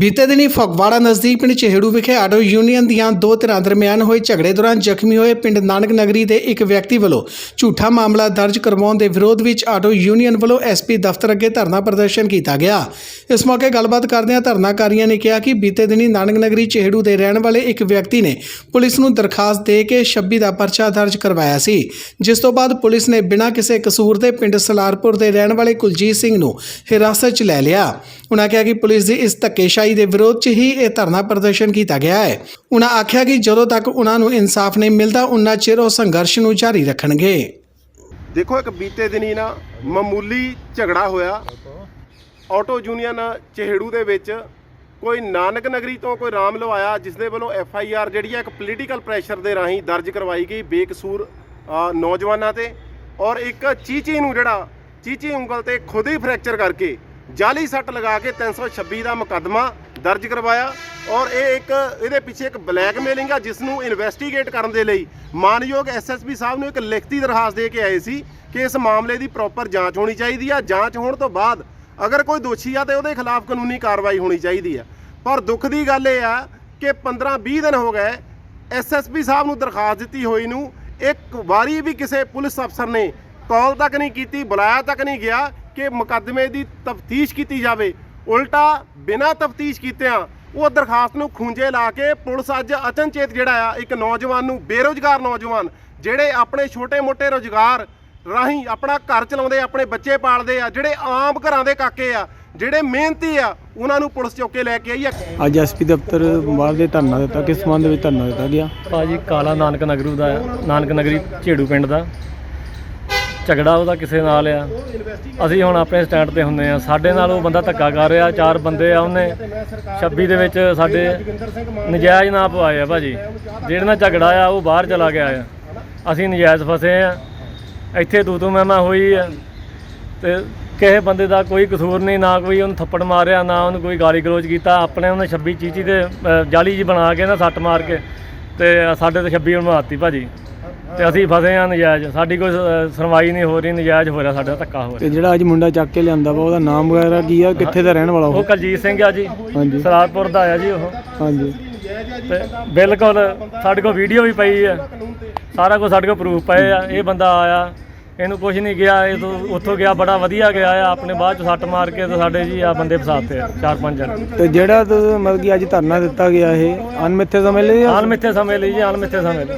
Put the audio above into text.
ਬੀਤੇ ਦਿਨੀ ਫਗਵਾੜਾ ਨਜ਼ਦੀਕ ਪਿੰਡ ਚਿਹੜੂ ਵਿਖੇ ਆਟੋ ਯੂਨੀਅਨ ਦੀਆਂ ਦੋ ਧਿਰਾਂ ਦਰਮਿਆਨ ਹੋਏ ਝਗੜੇ ਦੌਰਾਨ ਜ਼ਖਮੀ ਹੋਏ ਪਿੰਡ ਨਾਨਕ ਨਗਰੀ ਦੇ ਇੱਕ ਵਿਅਕਤੀ ਵੱਲੋਂ ਝੂਠਾ ਮਾਮਲਾ ਦਰਜ ਕਰਵਾਉਣ ਦੇ ਵਿਰੋਧ ਵਿੱਚ ਆਟੋ ਯੂਨੀਅਨ ਵੱਲੋਂ ਐਸਪੀ ਦਫ਼ਤਰ ਅੱਗੇ ਧਰਨਾ ਪ੍ਰਦਰਸ਼ਨ ਕੀਤਾ ਗਿਆ। ਇਸ ਮੌਕੇ ਗੱਲਬਾਤ ਕਰਦਿਆਂ ਧਰਨਾਕਾਰੀਆਂ ਨੇ ਕਿਹਾ ਕਿ ਬੀਤੇ ਦਿਨੀ ਨਾਨਕ ਨਗਰੀ ਚਿਹੜੂ ਦੇ ਰਹਿਣ ਵਾਲੇ ਇੱਕ ਵਿਅਕਤੀ ਨੇ ਪੁਲਿਸ ਨੂੰ ਦਰਖਾਸਤ ਦੇ ਕੇ 26 ਦਾ ਪਰਚਾ ਦਰਜ ਕਰਵਾਇਆ ਸੀ, ਜਿਸ ਤੋਂ ਬਾਅਦ ਪੁਲਿਸ ਨੇ ਬਿਨਾਂ ਕਿਸੇ ਕਸੂਰ ਦੇ ਪਿੰਡ ਸਲਾਰਪੁਰ ਦੇ ਰਹਿਣ ਵਾਲੇ ਕੁਲਜੀਤ ਸਿੰਘ ਨੂੰ ਹਿਰਾਸਤ 'ਚ ਲੈ ਲਿਆ। ਉਨ੍ਹਾਂ ਕਿਹਾ ਕਿ ਪੁਲਿਸ ਦੀ ਇਸ ਧੱਕੇਸ਼ਾਹੀ ਦੇ ਵਿਰੋਧ 'ਚ ਹੀ ਇਹ ਧਰਨਾ ਪ੍ਰਦਰਸ਼ਨ ਕੀਤਾ ਗਿਆ ਹੈ। ਉਹਨਾਂ ਆਖਿਆ ਕਿ ਜਦੋਂ ਤੱਕ ਉਹਨਾਂ ਨੂੰ ਇਨਸਾਫ ਨਹੀਂ ਮਿਲਦਾ, ਉਨ੍ਹਾਂ ਚਿਰ ਉਹ ਸੰਘਰਸ਼ ਨੂੰ ਜਾਰੀ ਰੱਖਣਗੇ। ਦੇਖੋ, ਇੱਕ ਬੀਤੇ ਦਿਨੀ ਨਾ ਮਾਮੂਲੀ ਝਗੜਾ ਹੋਇਆ। ਆਟੋ ਯੂਨੀਅਨ ਚਿਹੜੂ ਦੇ ਵਿੱਚ ਕੋਈ ਨਾਨਕ ਨਗਰੀ ਤੋਂ ਕੋਈ ਰਾਮ ਲਵਾਇਆ ਜਿਸ ਦੇ ਵੱਲੋਂ ਐਫ ਆਈ ਆਰ ਜਿਹੜੀ ਹੈ ਇੱਕ ਪੋਲੀਟੀਕਲ ਪ੍ਰੈਸ਼ਰ ਦੇ ਰਾਹੀਂ ਦਰਜ ਕਰਵਾਈ ਗਈ ਬੇਕਸੂਰ ਨੌਜਵਾਨਾਂ ਤੇ। ਔਰ ਇੱਕ ਚੀਚੀ ਨੂੰ ਜਿਹੜਾ, ਚੀਚੀ ਉਂਗਲ ਤੇ ਖੁਦ ਹੀ ਫ੍ਰੈਕਚਰ ਕਰਕੇ ਜਾਲੀ ਸੱਟ ਲਗਾ ਕੇ 326 ਦਾ ਮੁਕੱਦਮਾ ਦਰਜ ਕਰਵਾਇਆ ਔਰ ਇਹ ਇੱਕ, ਇਹਦੇ ਪਿੱਛੇ ਇੱਕ ਬਲੈਕਮੇਲਿੰਗ ਆ ਜਿਸ ਨੂੰ ਇਨਵੈਸਟੀਗੇਟ ਕਰਨ ਦੇ ਲਈ ਮਾਨਯੋਗ ਐਸਐਸਪੀ ਸਾਹਿਬ ਨੂੰ ਇੱਕ ਲਿਖਤੀ ਦਰਖਾਸਤ ਦੇ ਕੇ ਆਏ ਸੀ ਕਿ ਇਸ ਮਾਮਲੇ ਦੀ ਪ੍ਰੋਪਰ ਜਾਂਚ ਹੋਣੀ ਚਾਹੀਦੀ ਆ। ਜਾਂਚ ਹੋਣ ਤੋਂ ਬਾਅਦ ਅਗਰ ਕੋਈ ਦੋਸ਼ੀ ਆ ਤੇ ਉਹਦੇ ਖਿਲਾਫ ਕਾਨੂੰਨੀ ਕਾਰਵਾਈ ਹੋਣੀ ਚਾਹੀਦੀ ਆ। ਪਰ ਦੁੱਖ ਦੀ ਗੱਲ ਇਹ ਆ ਕਿ 15-20 ਦਿਨ ਹੋ ਗਏ ਐਸਐਸਪੀ ਸਾਹਿਬ ਨੂੰ ਦਰਖਾਸਤ ਦਿੱਤੀ ਹੋਈ ਨੂੰ। ਇੱਕ ਵਾਰੀ ਵੀ ਕਿਸੇ ਪੁਲਿਸ ਅਫਸਰ ਨੇ ਕਾਲ ਤੱਕ ਨਹੀਂ ਕੀਤੀ, ਬੁਲਾਇਆ ਤੱਕ ਨਹੀਂ ਗਿਆ ਕਿ ਮੁਕੱਦਮੇ ਦੀ ਤਫਤੀਸ਼ ਕੀਤੀ ਜਾਵੇ। ਉਲਟਾ ਬਿਨਾਂ ਤਫਤੀਸ਼ ਕੀਤਿਆਂ ਉਹ ਦਰਖਾਸਤ ਨੂੰ ਖੂੰਜੇ ਲਾ ਕੇ ਪੁਲਿਸ ਅੱਜ ਅਚਨਚੇਤ ਜਿਹੜਾ ਆ ਇੱਕ ਨੌਜਵਾਨ ਨੂੰ ਬੇਰੋਜ਼ਗਾਰ ਨੌਜਵਾਨ ਜਿਹੜੇ ਆਪਣੇ ਛੋਟੇ-ਮੋਟੇ ਰੋਜ਼ਗਾਰ ਰਾਹੀਂ ਆਪਣਾ ਘਰ ਚਲਾਉਂਦੇ ਆਪਣੇ ਬੱਚੇ ਪਾਲਦੇ ਆ ਜਿਹੜੇ ਆਮ ਘਰਾਂ ਦੇ ਕਾਕੇ ਆ ਜਿਹੜੇ ਮਿਹਨਤੀ ਆ ਉਹਨਾਂ ਨੂੰ ਪੁਲਿਸ ਚੁੱਕ ਕੇ ਲੈ ਕੇ ਆਈ ਆ। ਅੱਜ ਐਸਪੀ ਦਫ਼ਤਰ ਬਾਹਰ ਦੇ ਧਰਨਾ ਦਿੱਤਾ ਕਿਸ ਸੰਬੰਧ ਵਿੱਚ ਧਰਨਾ ਦਿੱਤਾ ਗਿਆ? ਭਾਜੀ ਕਾਲਾ ਨਾਨਕ ਨਗਰੂ ਦਾ ਨਾਨਕ ਨਗਰੀ ਝੇੜੂ ਪਿੰਡ ਦਾ। ਝਗੜਾ ਉਹਦਾ ਕਿਸੇ ਨਾਲ ਆ। ਅਸੀਂ ਹੁਣ ਆਪਣੇ ਸਟੈਂਡ ਤੇ ਹੁੰਦੇ ਆ। ਸਾਡੇ ਨਾਲ ਉਹ ਬੰਦਾ ਧੱਕਾ ਕਰ ਰਿਹਾ, ਚਾਰ ਬੰਦੇ ਆ ਉਹਨੇ। 26 ਦੇ ਵਿੱਚ ਸਾਡੇ ਨਜਾਇਜ਼ ਨਾ ਪਵਾਏ ਆ ਭਾਜੀ। ਜਿਹੜੇ ਨਾਲ ਝਗੜਾ ਆ, ਉਹ ਬਾਹਰ ਚਲਾ ਗਿਆ ਆ। ਅਸੀਂ ਨਜਾਇਜ਼ ਫਸੇ ਆ। ਇੱਥੇ ਤੂੰ ਤੂੰ ਮੈਂ ਮੈਂ ਹੋਈ ਆ। ਤੇ ਕਿਸੇ ਬੰਦੇ ਦਾ ਕੋਈ ਕਸੂਰ ਨਹੀਂ, ਨਾ ਕੋਈ ਉਹਨੂੰ ਥੱਪੜ ਮਾਰਿਆ, ਨਾ ਉਹਨੂੰ ਕੋਈ ਗਾਲੀ ਗਲੋਚ ਕੀਤਾ। ਆਪਣੇ ਉਹਨੇ 26 ਚੀਚੀ ਤੇ ਜਾਲੀ ਜੀ ਬਣਾ ਕੇ ਨਾ ਸੱਟ ਮਾਰ ਕੇ। ਤੇ ਸਾਡੇ ਤੇ 26 ਬਣਵਾਤੀ ਭਾਜੀ। ਤੇ ਅਸੀਂ ਫਸੇ ਆ ਨਜਾਇਜ਼। ਸਾਡੀ ਕੋਈ ਸ- ਸੁਣਵਾਈ ਨਹੀਂ ਹੋ ਰਹੀ ਨਜਾਇਜ਼ ਹੋ ਰਿਹਾ ਸਾਡਾ ਧੱਕਾ ਹੋ ਰਿਹਾ। ਤੇ ਜਿਹੜਾ ਅੱਜ ਮੁੰਡਾ ਚੱਕ ਕੇ ਲਿਆਂਦਾ ਵਾ ਉਹਦਾ ਨਾਮ ਵਗੈਰਾ ਕੀ ਆ? ਕਿੱਥੇ ਦਾ ਰਹਿਣ ਵਾਲਾ ਉਹ? ਉਹ ਕਲਜੀਤ ਸਿੰਘ ਆ ਜੀ। ਹਾਂਜੀ। ਸਲਾਰਪੁਰ ਦਾ ਆ ਜੀ ਉਹ। ਹਾਂਜੀ। ਤੇ ਬਿਲਕੁਲ ਸਾਡੇ ਕੋਲ ਵੀਡੀਓ ਵੀ ਪਈ ਆ। ਸਾਰਾ ਕੁਝ ਸਾਡੇ ਕੋਲ ਪ੍ਰੂਫ ਪਏ ਆ। ਇਹ ਬੰਦਾ ਆਇਆ ਇਹਨੂੰ ਕੁਝ ਨਹੀਂ ਗਿਆ ਇਹ ਤੋਂ ਉੱਥੋਂ ਗਿਆ ਬੜਾ ਵਧੀਆ ਗਿਆ ਆ। ਆਪਣੇ ਬਾਅਦ ਚ ਸੱਟ ਮਾਰ ਕੇ ਤੇ ਸਾਡੇ ਜੀ ਆ ਬੰਦੇ ਫਸਾਤੇ ਆ ਚਾਰ ਪੰਜ ਜਣ। ਤੇ ਜਿਹੜਾ ਤੁਸੀਂ ਮਤਲਬ ਕਿ ਅੱਜ ਧਰਨਾ ਦਿੱਤਾ ਗਿਆ ਇਹ ਅਨਮਿੱਥੇ ਸਮੇਂ ਲਈ ਜਾਂ ਅਣਮਿੱਥੇ ਸਮੇਂ ਲਈ ਜੀ ਅਣਮਿੱਥੇ ਸਮੇਂ ਲਈ।